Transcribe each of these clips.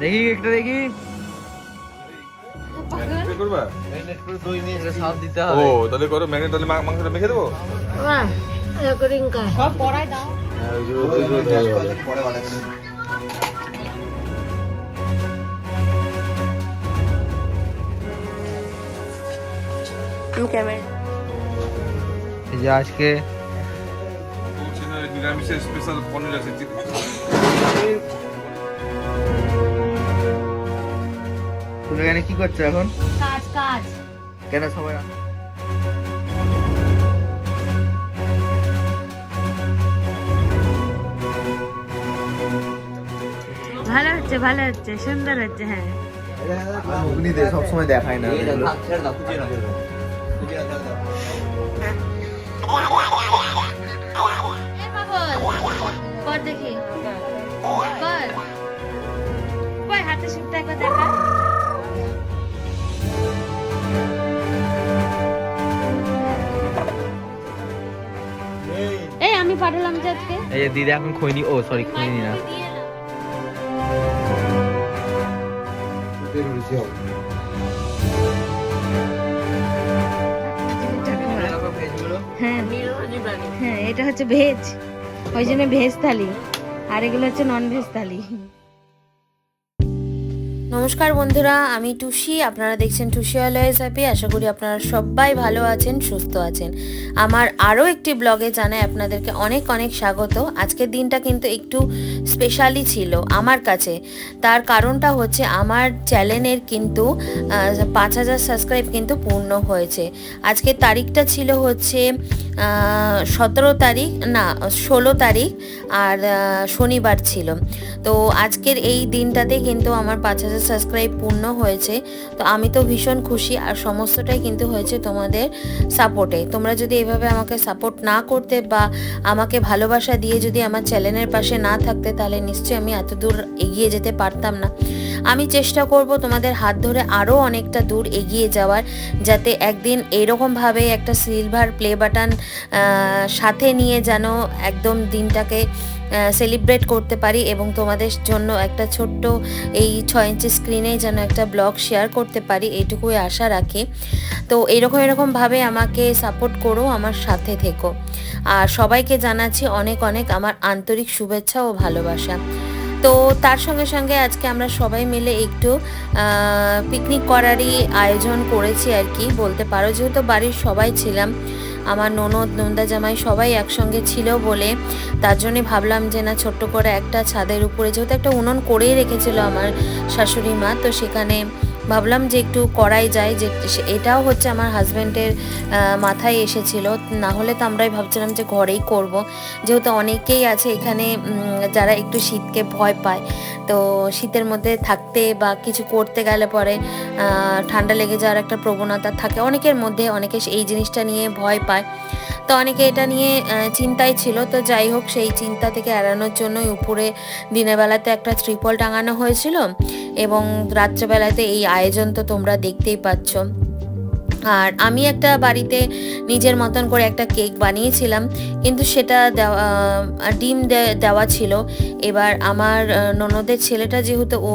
দেখি একটা দেখি। করবা? এটা সব দিতে ও তাহলে করো ম্যাগনেট তাহলে মাংসটা মেখে দেবো? সব পড়াই দাও। ক্যামেরা এই যে আজকে নিরামিষের স্পেশাল পনির আছে তুমি এখানে কি করছ এখন কাজ কাজ কেন সবাই ভালো হচ্ছে ভালো হচ্ছে সুন্দর হচ্ছে হ্যাঁ অগ্নিতে সবসময় দেখায় না। কর দেখি। কর কই হাতে সুটটা একবার দেখা। এই আমি পাঠালাম যে আজকে। এই যে দিদি এখন খৈনি ও সরি খৈনি না। হ্যাঁ হ্যাঁ এটা হচ্ছে ভেজ। ওই জন্য ভেজ থালি। আর এগুলো হচ্ছে নন ভেজ থালি। নমস্কার বন্ধুরা, আমি টুসি, আপনারা দেখছেন টুসি অলওয়েজ হ্যাপি আশা করি আপনারা সবাই ভালো আছেন, সুস্থ আছেন। আমার আরও একটি ব্লগে জানাই আপনাদেরকে অনেক অনেক স্বাগত। আজকের দিনটা কিন্তু একটু স্পেশালি ছিল আমার কাছে। তার কারণটা হচ্ছে আমার চ্যানেলের কিন্তু পাঁচ হাজার সাবস্ক্রাইব কিন্তু পূর্ণ হয়েছে। আজকের তারিখটা ছিল হচ্ছে সতেরো তারিখ, না, ষোলো তারিখ আর শনিবার ছিল। তো আজকের এই দিনটাতে কিন্তু আমার পাঁচ হাজার সাবস্ক্রাইব পূর্ণ হয়েছে, তো আমি তো ভীষণ খুশি আর সমস্তটাই কিন্তু হয়েছে তোমাদের সাপোর্টে। তোমরা যদি এভাবে আমাকে সাপোর্ট না করতে বা আমাকে ভালোবাসা দিয়ে যদি আমার চ্যানেলের পাশে না থাকতে, তাহলে নিশ্চয়ই আমি এত দূর এগিয়ে যেতে পারতাম না। আমি চেষ্টা করব তোমাদের হাত ধরে আরও অনেকটা দূর এগিয়ে যাওয়ার, যাতে একদিন এরকমভাবে একটা সিলভার প্লে বাটন সাথে নিয়ে যেন একদম দিনটাকে সেলিব্রেট করতে পারি এবং তোমাদের জন্য একটা ছোট্ট এই ছয় ইঞ্চি স্ক্রিনে যেন একটা ব্লগ শেয়ার করতে পারি, এইটুকুই আশা রাখি। তো এরকম এরকমভাবে আমাকে সাপোর্ট করো, আমার সাথে থেকো। আর সবাইকে জানাচ্ছি অনেক অনেক আমার আন্তরিক শুভেচ্ছা ও ভালোবাসা। তো তার সঙ্গে সঙ্গে আজকে আমরা সবাই মিলে একটু পিকনিক করারই আয়োজন করেছি আর কি। বলতে পারো, যেহেতু বাড়ির সবাই ছিলাম আমার ননদ, নন্দা জামাই সবাই একসঙ্গে ছিল বলে তার জন্যে ভাবলাম যে না, ছোট্ট করে একটা ছাদের উপরে যেহেতু একটা উনুন করেই রেখেছিল আমার শাশুড়ি মা, তো সেখানে ভাবলাম যে একটু করাই যায়, যে এটাও হচ্ছে আমার হাজব্যান্ডের মাথায় এসেছিল। না হলে তো আমরাই ভাবছিলাম যে ঘরেই করব। যেহেতু অনেকেই আছে এখানে যারা একটু শীতকে ভয় পায়। তো শীতের মধ্যে থাকতে বা কিছু করতে গেলে পরে ঠান্ডা লেগে যাওয়ার একটা প্রবণতা থাকে। অনেকের মধ্যে অনেকে এই জিনিসটা নিয়ে ভয় পায়। তো অনেকে এটা নিয়ে চিন্তায় ছিল। তো যাই হোক, সেই চিন্তা থেকে এড়ানোর জন্যই উপরে দিনের বেলাতে একটা ত্রিপল টাঙানো হয়েছিল। এবং রাত্রেবেলাতে এই আয়োজন তো তোমরা দেখতেই পাচ্ছ। আর আমি একটা বাড়িতে নিজের মতন করে একটা কেক বানিয়েছিলাম, কিন্তু সেটা দেওয়া ডিম দেওয়া ছিল। এবার আমার ননদের ছেলেটা যেহেতু ও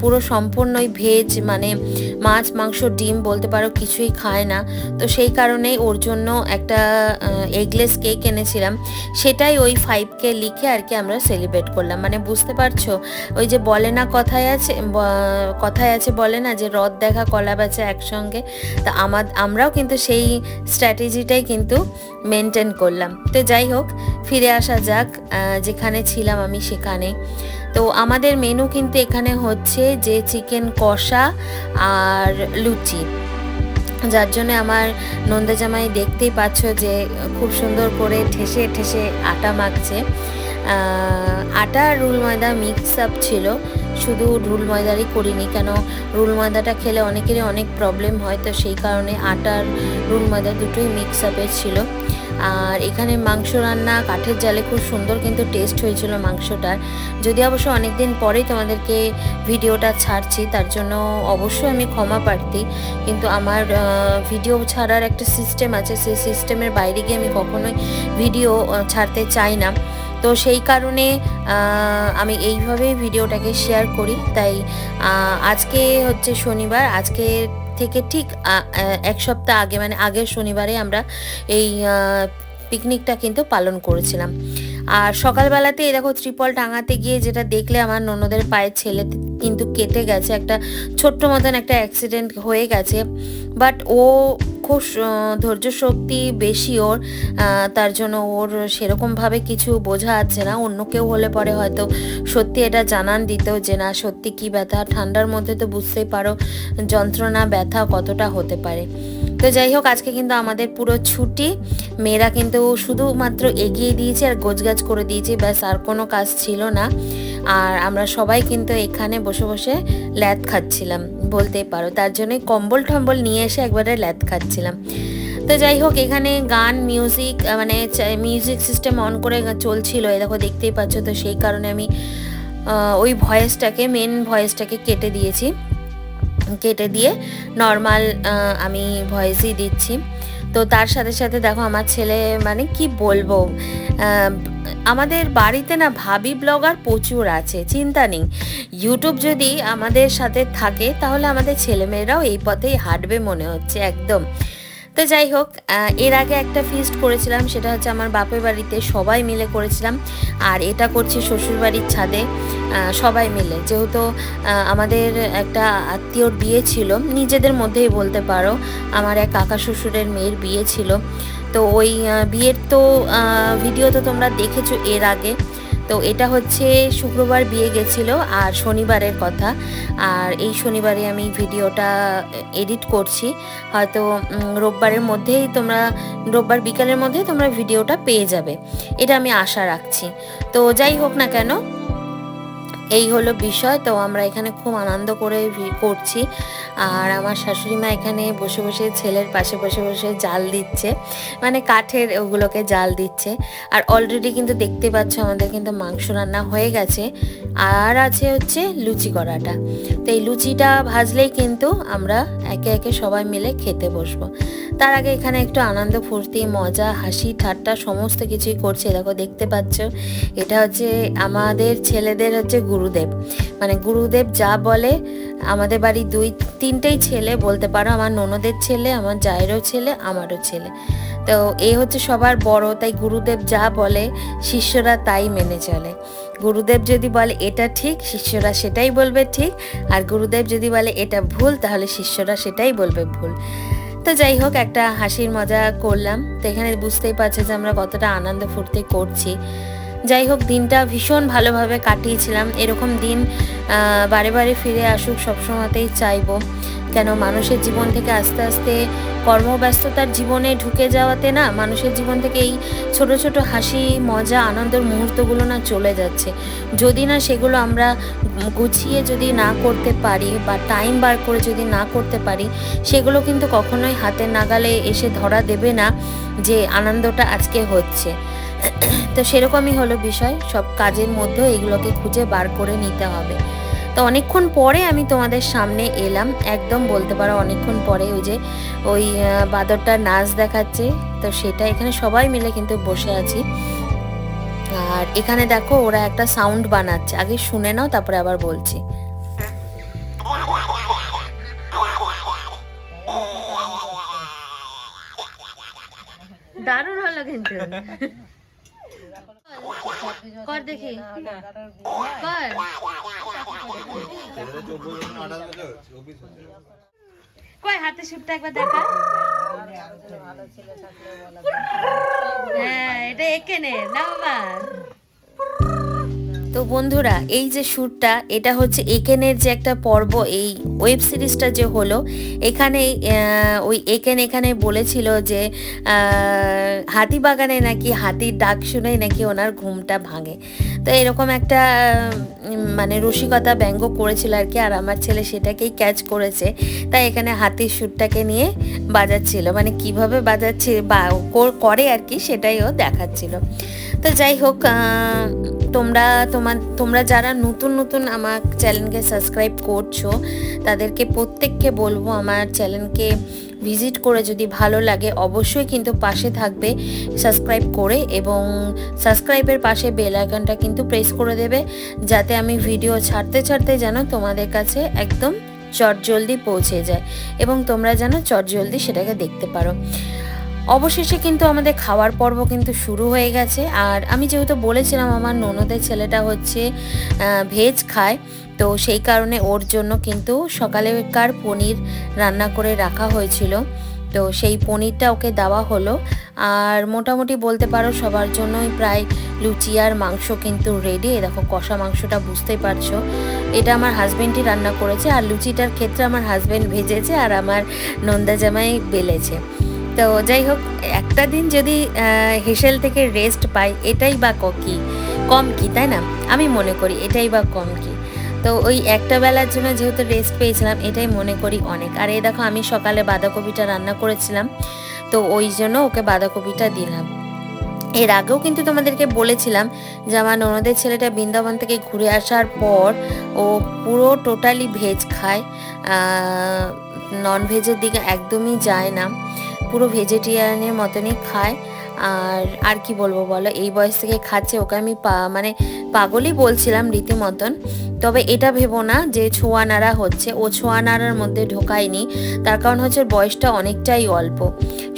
পুরো সম্পূর্ণই ভেজ মানে মাছ, মাংস, ডিম বলতে পারো, কিছুই খায় না। তো সেই কারণেই ওর জন্য একটা এগলেস কেক এনেছিলাম। সেটাই ওই ফাইভকে লিখে আর কি আমরা সেলিব্রেট করলাম। মানে বুঝতে পারছ? ওই যে বলে না কথায় আছে কথায় আছে বলে না যে রদ দেখা, কলা বেচা একসঙ্গে। তা আমার, আমরাও কিন্তু সেই স্ট্র্যাটেজিটাই কিন্তু মেনটেন করলাম। তো যাই হোক, ফিরে আসা যাক যেখানে ছিলাম আমি সেখানে। তো আমাদের মেনু কিন্তু এখানে হচ্ছে যে চিকেন কষা আর লুচি। যার জন্য আমার নন্দা জামাই দেখতেই পাচ্ছ যে খুব সুন্দর করে ঠেসে ঠেসে আটা মাখছে। আটা রুল ময়দা মিক্স আপ ছিল। শুধু রুল ময়দারই করিনি, কেন রুল ময়দাটা খেলে অনেকেরই অনেক প্রবলেম হয়, তো সেই কারণে আটার রুল ময়দা দুটোই মিক্স আপের ছিল। আর এখানে মাংস রান্না কাঠের জালে খুব সুন্দর কিন্তু টেস্ট হয়েছিল মাংসটার। যদি অবশ্য অনেক দিন পরেই তোমাদেরকে ভিডিওটা ছাড়ছি, তার জন্য অবশ্যই আমি ক্ষমা প্রার্থী। কিন্তু আমার ভিডিও ছাড়ার একটা সিস্টেম আছে, সেই সিস্টেমের বাইরে গিয়ে আমি কখনোই ভিডিও ছাড়তে চাই না। তো সেই কারণে আমি এইভাবেই ভিডিওটাকে শেয়ার করি। তাই আজকে হচ্ছে শনিবার, আজকে থেকে ঠিক এক সপ্তাহ আগে মানে আগের শনিবারে আমরা এই পিকনিকটা কিন্তু পালন করেছিলাম। আর সকালবেলাতে এই দেখো ত্রিপল টাঙাতে গিয়ে যেটা দেখলে আমার ননদের পায়ের ছেলে কিন্তু কেটে গেছে, একটা ছোট্ট মতন একটা অ্যাক্সিডেন্ট হয়ে গেছে। বাট ও খুব ধৈর্য শক্তি বেশি ওর তার জন্য ওর সেরকমভাবে কিছু বোঝা যাচ্ছে না। অন্য কেউ হলে পরে হয়তো সত্যি এটা জানান দিত যে, না, সত্যি কি ব্যথা? ঠান্ডার মধ্যে তো বুঝতেই পারো যন্ত্রণা, ব্যথা কতটা হতে পারে। তো যাই হোক, আজকে কিন্তু আমাদের পুরো ছুটি। মেয়েরা কিন্তু শুধুমাত্র এগিয়ে দিয়েছে আর গোছগাছ করে দিয়েছে। ব্যাস, আর কোনো কাজ ছিল না। আর আমরা সবাই কিন্তু এখানে বসে বসে ল্যাদ খাচ্ছিলাম, বলতেই পারো। তার জন্যই কম্বল টম্বল নিয়ে এসে একবারে ল্যাদ খাচ্ছিলাম। তো যাই হোক, এখানে গান মিউজিক মানে মিউজিক সিস্টেম অন করে চলছিল এই দেখো দেখতেই পাচ্ছ, তো সেই কারণে আমি ওই ভয়েসটাকে মেন ভয়েসটাকে কেটে দিয়েছি। কেটে দিয়ে নর্মাল আমি ভয়েসই দিচ্ছি। তো তার সাথে সাথে দেখো আমার ছেলে মানে কি বলব আমাদের বাড়িতে না ভাবি ব্লগার প্রচুর আছে, চিন্তা নেই। ইউটিউব যদি আমাদের সাথে থাকে, তাহলে আমাদের ছেলেমেয়েরাও এই পথেই হাঁটবে মনে হচ্ছে, একদম। তো যাই হোক এর আগে একটা ফিস্ট করেছিলাম, সেটা হচ্ছে আমার বাপের বাড়িতে সবাই মিলে করেছিলাম, আর এটা করছি শ্বশুরবাড়ির ছাদে সবাই মিলে। যেহেতু আমাদের একটা আত্মীয়র বিয়ে ছিল, নিজেদের মধ্যেই বলতে পারো, আমার এক কাকা শ্বশুরের মেয়ের বিয়ে ছিল। তো ওই বিয়ের তো ভিডিও তো তোমরা দেখেছ এর আগে। তো এটা হচ্ছে শুক্রবার বিয়ে গেছিল আর শনিবারের কথা। আর এই শনিবারে আমি ভিডিওটা এডিট করছি। হয়তো রোববারের মধ্যেই তোমরা, রোববার বিকালের মধ্যেই তোমরা ভিডিওটা পেয়ে যাবে। এটা আমি আশা রাখছি। তো যাই হোক না কেন এই হলো বিষয়। তো আমরা এখানে খুব আনন্দ করে করছি। আর আমার শাশুড়ি মা এখানে বসে বসে ছেলের পাশে বসে বসে জাল দিচ্ছে। মানে কাঠের ওগুলোকে জাল দিচ্ছে। আর অলরেডি কিন্তু দেখতে পাচ্ছ আমাদের কিন্তু মাংস রান্না হয়ে গেছে। আর আছে হচ্ছে লুচি করাটা। তো এই লুচিটা ভাজলেই কিন্তু আমরা একে একে সবাই মিলে খেতে বসবো। তার আগে এখানে একটু আনন্দ, ফুর্তি, মজা, হাসি, ঠাট্টা সমস্ত কিছুই করছে। দেখো, দেখতে পাচ্ছ, এটা হচ্ছে আমাদের ছেলেদের হচ্ছে গুরুদেব। মানে গুরুদেব যা বলে, আমাদের বাড়ি দুই, তিনটেই ছেলে বলতে পারো। আমার ননদের ছেলে, আমার জায়েরও ছেলে, আমারও ছেলে। তো এ হচ্ছে সবার বড়, তাই গুরুদেব যা বলে, শিষ্যরা তাই মেনে চলে। গুরুদেব যদি বলে এটা ঠিক, শিষ্যরা সেটাই বলবে ঠিক। আর গুরুদেব যদি বলে এটা ভুল, তাহলে শিষ্যরা সেটাই বলবে ভুল। তো যাই হোক, একটা হাসির মজা করলাম। তো এখানে বুঝতেই পারছ যে আমরা কতটা আনন্দ ফুর্তি করছি। যাই হোক দিনটা ভীষণ ভালোভাবে কাটিয়েছিলাম। এরকম দিন বারে বারে ফিরে আসুক, সবসময়তেই চাইব। কেন, মানুষের জীবন থেকে আস্তে আস্তে কর্মব্যস্ততার জীবনে ঢুকে যাওয়াতে না, মানুষের জীবন থেকে এই ছোট ছোট হাসি, মজা, আনন্দের মুহূর্তগুলো না চলে যাচ্ছে। যদি না সেগুলো আমরা গুছিয়ে যদি না করতে পারি বা টাইম বার করে যদি না করতে পারি, সেগুলো কিন্তু কখনোই হাতের নাগালে এসে ধরা দেবে না যে আনন্দটা আজকে হচ্ছে। তো সেরকমই হলো বিষয়। সব কাজের মধ্যেও এগুলোকে খুঁজে বার করে নিতে হবে। তো অনেকক্ষণ পরে আমি তোমাদের সামনে এলাম। একদম বলতে পারো অনেকক্ষণ পরে ওই যে ওই আহ, বাদরটার নাচ দেখাচ্ছে। তো সেটা এখানে সবাই মিলে কিন্তু বসে আছি। আর এখানে দেখো ওরা একটা সাউন্ড বানাচ্ছে। আগে শুনে নাও তারপরে আবার বলছি। দারুণ হলো কিন্তু। কর দেখি। কর। কই হাতে সুপটা একবার দেখা। হ্যাঁ এটা একে নে না বাবা। তো বন্ধুরা, এই যে শ্যুটটা, এটা হচ্ছে একেনের যে একটা পর্ব, এই ওয়েব সিরিজটা যে হলো এখানে ওই একেন এখানে বলেছিল যে হাতি বাগানে নাকি হাতির ডাক শুনেই নাকি ওনার ঘুমটা ভাঙে। তো এরকম একটা মানে রসিকতা ব্যঙ্গ করেছিল আর কি, আর আমার ছেলে সেটাকেই ক্যাচ করেছে। তাই এখানে হাতির শ্যুটটাকে নিয়ে বাজাচ্ছিল মানে কীভাবে বাজাচ্ছে বা কর- আর কি সেটাই ও দেখাচ্ছিল। তো যাই হোক তোমরা, তোমার তোমার যারা নতুন নতুন আমার চ্যানেলকে সাবস্ক্রাইব করছ, তাদেরকে প্রত্যেককে বলব আমার চ্যানেলকে ভিজিট করে যদি ভালো লাগে, অবশ্যই কিন্তু পাশে থাকবে সাবস্ক্রাইব করে এবং সাবস্ক্রাইবের পাশে বেল আইকনটা কিন্তু প্রেস করে দেবে, যাতে আমি ভিডিও ছাড়তে ছাড়তে যেন তোমাদের কাছে একদম চটজলদি পৌঁছে যায় এবং তোমরা যেন চটজলদি সেটাকে দেখতে পারো। অবশেষে কিন্তু আমাদের খাওয়ার পর্ব কিন্তু শুরু হয়ে গেছে। আর আমি যেহেতু বলেছিলাম আমার ননদের ছেলেটা হচ্ছে ভেজ খায়, তো সেই কারণে ওর জন্য কিন্তু সকালেকার পনির রান্না করে রাখা হয়েছিল। তো সেই পনিরটা ওকে দেওয়া হলো। আর মোটামুটি বলতে পারো সবার জন্যই প্রায় লুচি আর মাংস কিন্তু রেডি দেখো কষা মাংসটা বুঝতেই পারছ। এটা আমার হাজবেন্ডই রান্না করেছে। আর লুচিটার ক্ষেত্রে আমার হাজবেন্ড ভেজেছে আর আমার নন্দা জামাই বেলেছে। তো যাই হোক, একটা দিন যদি হেসেল থেকে রেস্ট পাই, এটাই বা ক- কম কি, তাই না? আমি মনে করি এটাই বা কম কি। তো ওই একটা বেলার জন্য যেহেতু রেস্ট পেয়েছিলাম, এটাই মনে করি অনেক। আর এই দেখো, আমি সকালে বাঁধাকপিটা রান্না করেছিলাম, তো ওই জন্য ওকে বাঁধাকপিটা দিলাম। এর আগেও কিন্তু তোমাদেরকে বলেছিলাম যে আমার ননদের ছেলেটা বৃন্দাবন থেকে ঘুরে আসার পর ও পুরো টোটালি ভেজ খায়। নন ভেজের দিকে একদমই যায় না। পুরো ভেজিটেরিয়ানের মতনই খায়। আর আর কি বলব বলো? এই বয়স থেকে খাচ্ছে, ওকে আমি মানে পাগলই বলছিলাম রীতিমতন। তবে এটা ভেবো না যে ছোঁয়া নাড়া হচ্ছে। ও ছোঁয়া নাড়ার মধ্যে ঢোকায়নি। তার কারণ হচ্ছে বয়সটা অনেকটাই অল্প।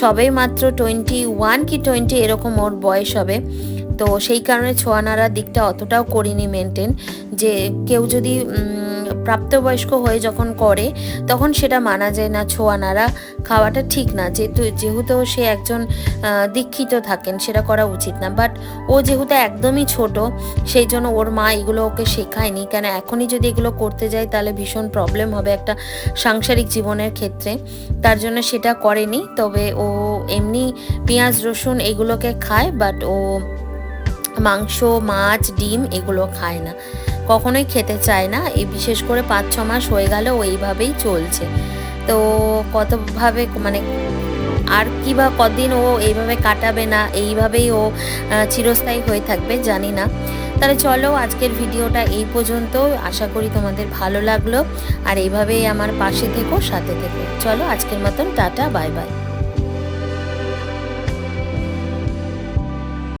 সবেই মাত্র টোয়েন্টি ওয়ান কি টোয়েন্টি এরকম ওর বয়স হবে। তো সেই কারণে ছোঁয়া নাড়ার দিকটা অতটাও করিনি মেনটেন যে কেউ যদি প্রাপ্তবয়স্ক হয়ে যখন করে, তখন সেটা মানা যায় না, ছোঁয়া নাড়া খাওয়াটা ঠিক না। যেহেতু যেহেতু সে একজন দীক্ষিত থাকেন, সেটা করা উচিত না। বাট ও যেহেতু একদমই ছোট, সেই জন্য ওর মা এগুলো ওকে শেখায়নি। কেন এখনই যদি এগুলো করতে যায়, তাহলে ভীষণ প্রবলেম হবে একটা সাংসারিক জীবনের ক্ষেত্রে। তার জন্য সেটা করেনি, তবে ও এমনি পেঁয়াজ, রসুন এগুলোকে খায়, বাট ও মাংস, মাছ, ডিম এগুলো খায় না। কখনোই খেতে চায় না। এই বিশেষ করে পাঁচ, ছ মাস হয়ে গেল এইভাবেই চলছে। তো কতভাবে মানে আর কি বা কদিন ও এইভাবে কাটাবে না, এইভাবেই ও চিরস্থায়ী হয়ে থাকবে জানি না। তাহলে চলো আজকের ভিডিওটা এই পর্যন্ত। আশা করি তোমাদের ভালো লাগল। আর এইভাবেই আমার পাশে থেকো, সাথে থেকো। চলো আজকের মতন, টাটা, বাই বাই।